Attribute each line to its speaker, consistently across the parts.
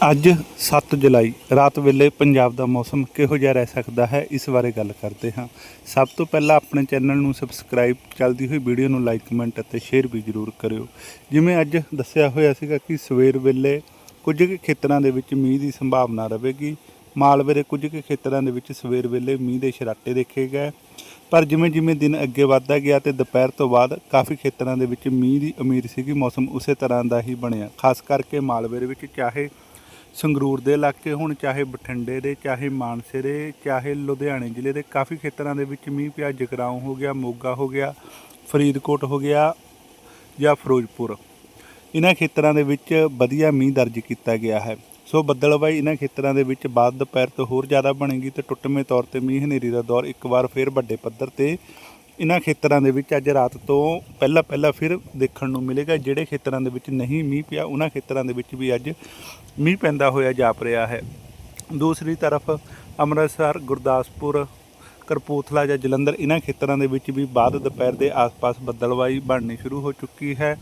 Speaker 1: ਅੱਜ 7 ਜੁਲਾਈ, ਰਾਤ ਵੇਲੇ ਪੰਜਾਬ ਦਾ ਮੌਸਮ ਕਿਹੋ ਜਿਹਾ ਰਹਿ ਸਕਦਾ ਹੈ, ਇਸ ਬਾਰੇ ਗੱਲ ਕਰਦੇ ਹਾਂ। ਸਭ ਤੋਂ ਪਹਿਲਾਂ ਆਪਣੇ ਚੈਨਲ ਨੂੰ ਸਬਸਕ੍ਰਾਈਬ, ਚੱਲਦੀ ਹੋਈ ਵੀਡੀਓ ਨੂੰ ਲਾਈਕ, ਕਮੈਂਟ ਅਤੇ ਸ਼ੇਅਰ ਵੀ ਜ਼ਰੂਰ ਕਰਿਓ। ਜਿਵੇਂ ਅੱਜ ਦੱਸਿਆ ਹੋਇਆ ਸੀਗਾ ਕਿ ਸਵੇਰ ਵੇਲੇ ਕੁਝ ਕੁ ਖੇਤਰਾਂ ਦੇ ਵਿੱਚ ਮੀਂਹ ਦੀ ਸੰਭਾਵਨਾ ਰਹੇਗੀ। ਮਾਲਵੇ ਦੇ ਕੁਝ ਕੁ ਖੇਤਰਾਂ ਦੇ ਵਿੱਚ ਸਵੇਰ ਵੇਲੇ ਮੀਂਹ ਦੇ ਛਰਾਟੇ ਦੇਖੇ ਗਏ। ਪਰ ਜਿਵੇਂ ਜਿਵੇਂ ਦਿਨ ਅੱਗੇ ਵੱਧਦਾ ਗਿਆ ਤੇ ਦੁਪਹਿਰ ਤੋਂ ਬਾਅਦ ਕਾਫੀ ਖੇਤਰਾਂ ਦੇ ਵਿੱਚ ਮੀਂਹ ਦੀ ਉਮੀਦ ਸੀਗੀ, ਮੌਸਮ ਉਸੇ ਤਰ੍ਹਾਂ ਦਾ ਹੀ ਬਣਿਆ। ਖਾਸ ਕਰਕੇ ਮਾਲਵੇ ਦੇ ਵਿੱਚ ਚਾਹੇ ਸੰਗਰੂਰ ਦੇ ਇਲਾਕੇ ਹੁਣ ਚਾਹੇ ਬਠਿੰਡੇ ਦੇ, ਚਾਹੇ ਮਾਨਸੇ ਦੇ, ਚਾਹੇ ਲੁਧਿਆਣੇ ਜ਼ਿਲ੍ਹੇ ਦੇ ਕਾਫੀ ਖੇਤਰਾਂ ਦੇ ਵਿੱਚ ਮੀਂਹ ਪਿਆ, ਜਗਰਾਉਂ ਹੋ ਗਿਆ, ਮੋਗਾ ਹੋ ਗਿਆ, ਫਰੀਦਕੋਟ ਹੋ ਗਿਆ ਜਾਂ ਫਿਰੋਜ਼ਪੁਰ। ਇਹਨਾਂ ਖੇਤਰਾਂ ਦੇ ਵਿੱਚ ਵਧੀਆ ਮੀਂਹ ਦਰਜ ਕੀਤਾ ਗਿਆ ਹੈ। ਸੋ ਬੱਦਲਬਾਈ ਇਹਨਾਂ ਖੇਤਰਾਂ ਦੇ ਵਿੱਚ ਬਾਅਦ ਦੁਪਹਿਰ ਤੋਂ ਹੋਰ ਜ਼ਿਆਦਾ ਬਣੇਗੀ ਤੇ ਟੁੱਟਵੇਂ ਤੌਰ ਤੇ ਮੀਂਹ ਹਨੇਰੀ ਦਾ ਦੌਰ ਇੱਕ ਵਾਰ ਫਿਰ ਵੱਡੇ ਪੱਧਰ ਤੇ ਇਹਨਾਂ ਖੇਤਰਾਂ ਦੇ ਵਿੱਚ ਅੱਜ ਰਾਤ ਤੋਂ ਪਹਿਲਾਂ ਪਹਿਲਾਂ ਫਿਰ ਦੇਖਣ ਨੂੰ ਮਿਲੇਗਾ, ਜਿਹੜੇ ਖੇਤਰਾਂ ਦੇ ਵਿੱਚ ਨਹੀਂ ਮੀਂਹ ਪਿਆ, ਉਹਨਾਂ ਖੇਤਰਾਂ ਦੇ ਵਿੱਚ ਵੀ ਅੱਜ ਮੀਂਹ ਪੈਂਦਾ ਹੋਇਆ ਜਾਪ ਰਿਹਾ ਹੈ। ਦੂਸਰੀ ਤਰਫ ਅੰਮ੍ਰਿਤਸਰ, ਗੁਰਦਾਸਪੁਰ ਕਰਪੂਥਲਾ ਜਾਂ ਜਲੰਧਰ, ਇਹਨਾਂ ਖੇਤਰਾਂ ਦੇ ਵਿੱਚ ਵੀ ਬਾਅਦ ਦੁਪਹਿਰ ਦੇ ਆਸ-ਪਾਸ ਬੱਦਲਵਾਈ ਬਣਨੀ ਸ਼ੁਰੂ ਹੋ ਚੁੱਕੀ ਹੈ,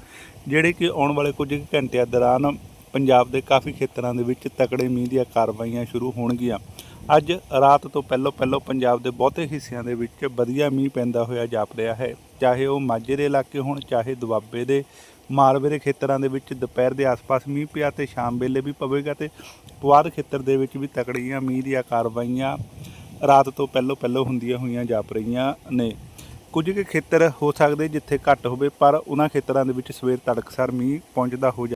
Speaker 1: ਜਿਹੜੇ ਕਿ ਆਉਣ ਵਾਲੇ ਕੁਝ ਘੰਟਿਆਂ ਦੌਰਾਨ ਪੰਜਾਬ ਦੇ ਕਾਫੀ ਖੇਤਰਾਂ ਦੇ ਵਿੱਚ ਤਕੜੇ ਮੀਂਹ ਦੀਆਂ ਕਾਰਵਾਈਆਂ ਸ਼ੁਰੂ ਹੋਣਗੀਆਂ। ਅੱਜ ਰਾਤ ਤੋਂ ਪਹਿਲਾਂ ਪਹਿਲਾਂ ਪੰਜਾਬ ਦੇ ਬਹੁਤੇ ਹਿੱਸਿਆਂ ਦੇ ਵਿੱਚ ਵਧੀਆ ਮੀਂਹ ਪੈਂਦਾ ਹੋਇਆ ਜਾਪ ਰਿਹਾ ਹੈ। ਚਾਹੇ ਉਹ ਮਾਝੇ ਦੇ ਇਲਾਕੇ ਹੋਣ, ਚਾਹੇ ਦੁਆਬੇ ਦੇ ਮਾਲਵੇ ਦੇ ਖੇਤਰਾਂ ਦੇ ਵਿੱਚ ਦੁਪਹਿਰ ਦੇ ਆਸ-ਪਾਸ ਮੀਂਹ ਪਿਆ ਤੇ ਸ਼ਾਮ ਵੇਲੇ ਵੀ ਪਵੇਗਾ ਤੇ ਪੁਆਧ ਖੇਤਰ ਦੇ ਵਿੱਚ ਵੀ ਤਕੜੀਆਂ ਮੀਂਹ ਦੀਆਂ ਕਾਰਵਾਈਆਂ ਰਾਤ ਤੋਂ ਪਹਿਲਾਂ ਪਹਿਲਾਂ ਹੁੰਦੀਆਂ ਹੋਈਆਂ ਜਾਪ ਰਹੀਆਂ ਨੇ। ਕੁਝ ਕੁ ਖੇਤਰ ਹੋ ਸਕਦੇ ਜਿੱਥੇ ਘੱਟ ਹੋਵੇ, ਪਰ ਉਹਨਾਂ ਖੇਤਰਾਂ ਦੇ ਵਿੱਚ ਸਵੇਰ ਤੜਕਸਾਰ ਮੀਂਹ ਪਹੁੰਚਦਾ ਹੋ ਜਾ